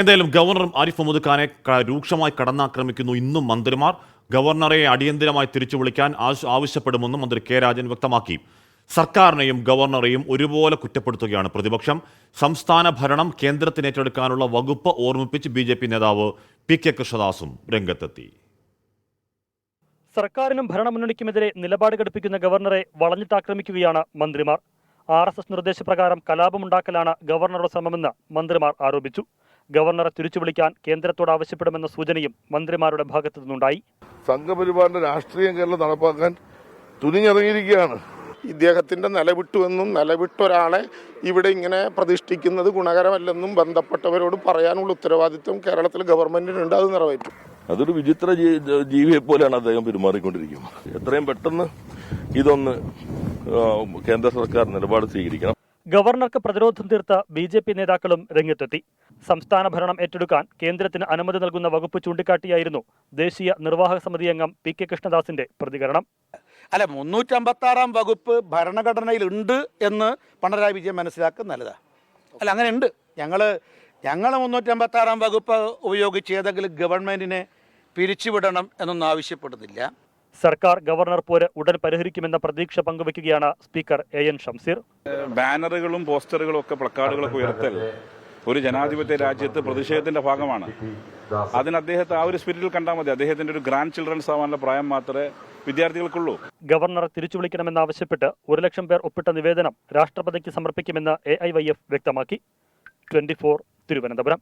എന്തായാലും ഗവർണറും ആരിഫ് മുഹമ്മദ് ഖാനെ രൂക്ഷമായി കടന്നാക്രമിക്കുന്നു ഇന്നും മന്ത്രിമാർ. ഗവർണറെ അടിയന്തരമായി തിരിച്ചു വിളിക്കാൻ ആവശ്യപ്പെടുമെന്ന് മന്ത്രി കെ രാജൻ വ്യക്തമാക്കി. സർക്കാരിനെയും ഗവർണറെയും ഒരുപോലെ കുറ്റപ്പെടുത്തുകയാണ് പ്രതിപക്ഷം. സംസ്ഥാന ഭരണം കേന്ദ്രത്തിന് ഏറ്റെടുക്കാനുള്ള വകുപ്പ് ഓർമ്മിപ്പിച്ച് ബി ജെ പി നേതാവ് പി കെ കൃഷ്ണദാസും രംഗത്തെത്തി. സർക്കാരിനും ഭരണമുന്നണിക്കുമെതിരെ നിലപാട് ഘടിപ്പിക്കുന്ന ഗവർണറെ വളഞ്ഞിട്ടാക്രമിക്കുകയാണ് മന്ത്രിമാർ. ആർ എസ് എസ് നിർദ്ദേശപ്രകാരം കലാപമുണ്ടാക്കലാണ് ഗവർണറുടെ ശ്രമമെന്ന് മന്ത്രിമാർ ആരോപിച്ചു. ഗവർണറെ തിരിച്ചു വിളിക്കാൻ കേന്ദ്രത്തോട് ആവശ്യപ്പെടുമെന്ന സൂചനയും മന്ത്രിമാരുടെ ഭാഗത്തു നിന്നുണ്ടായി. സംഘപരിവാറിന്റെ രാഷ്ട്രീയം കേരളം നടപ്പാക്കാൻ തുനിഞ്ഞിറങ്ങിയിരിക്കുകയാണ്. ഇദ്ദേഹത്തിന്റെ നിലവിട്ടുവെന്നും നിലവിട്ട ഒരാളെ ഇവിടെ ഇങ്ങനെ പ്രതിഷ്ഠിക്കുന്നത് ഗുണകരമല്ലെന്നും ബന്ധപ്പെട്ടവരോട് പറയാനുള്ള ഉത്തരവാദിത്വം കേരളത്തിലെ ഗവൺമെന്റിനുണ്ട് അത് നിറവേറ്റും. അതൊരു വിചിത്ര ജീവിയെ പോലെയാണ് അദ്ദേഹം പെരുമാറിക്കൊണ്ടിരിക്കുന്നത്. എത്രയും പെട്ടെന്ന് ഇതൊന്ന് കേന്ദ്ര സർക്കാർ നിലപാട് സ്വീകരിക്കണം. ഗവർണർക്ക് പ്രതിരോധം തീർത്ത ബി ജെ പി നേതാക്കളും രംഗത്തെത്തി. സംസ്ഥാന ഭരണം ഏറ്റെടുക്കാൻ കേന്ദ്രത്തിന് അനുമതി നൽകുന്ന വകുപ്പ് ചൂണ്ടിക്കാട്ടിയായിരുന്നു ദേശീയ നിർവാഹക സമിതി അംഗം പി കെ കൃഷ്ണദാസിന്റെ പ്രതികരണം. അല്ല മുന്നൂറ്റമ്പത്തി ആറാം വകുപ്പ് ഭരണഘടനയിൽ ഉണ്ട് എന്ന് പിണറായി വിജയൻ മനസ്സിലാക്കുന്ന നല്ലതാണ് അല്ല അങ്ങനെ ഉണ്ട്. ഞങ്ങൾ ഞങ്ങൾ മുന്നൂറ്റമ്പത്തി ആറാം വകുപ്പ് ഉപയോഗിച്ച് ഏതെങ്കിലും ഗവൺമെന്റിനെ പിരിച്ചുവിടണം എന്നൊന്നും ആവശ്യപ്പെടുന്നില്ല. സർക്കാർ ഗവർണർ പോര് ഉടൻ പരിഹരിക്കുമെന്ന പ്രതീക്ഷ പങ്കുവയ്ക്കുകയാണ് സ്പീക്കർ എ എൻ ഷംസീർ. ബാനറുകളും പോസ്റ്ററുകളും ഒക്കെ പ്ലക്കാർഡുകളൊക്കെ ഉയർത്തൽ ഒരു ജനാധിപത്യ രാജ്യത്ത് പ്രതിഷേധത്തിന്റെ ഭാഗമാണ്. അതിന് അദ്ദേഹത്തെ ആ ഒരു സ്പിരിറ്റിൽ കണ്ടാൽ മതി. അദ്ദേഹത്തിന്റെ ഒരു ഗ്രാൻഡ് ചിൽഡ്രൻസ് ആവാനുള്ള പ്രായം മാത്രമേ വിദ്യാർത്ഥികൾക്കുള്ളൂ. ഗവർണർ തിരിച്ചു വിളിക്കണമെന്നാവശ്യപ്പെട്ട് ഒരു ലക്ഷം പേർ ഒപ്പിട്ട നിവേദനം രാഷ്ട്രപതിക്ക് സമർപ്പിക്കുമെന്ന് എ വ്യക്തമാക്കി. Twenty four Thiruvananthapuram.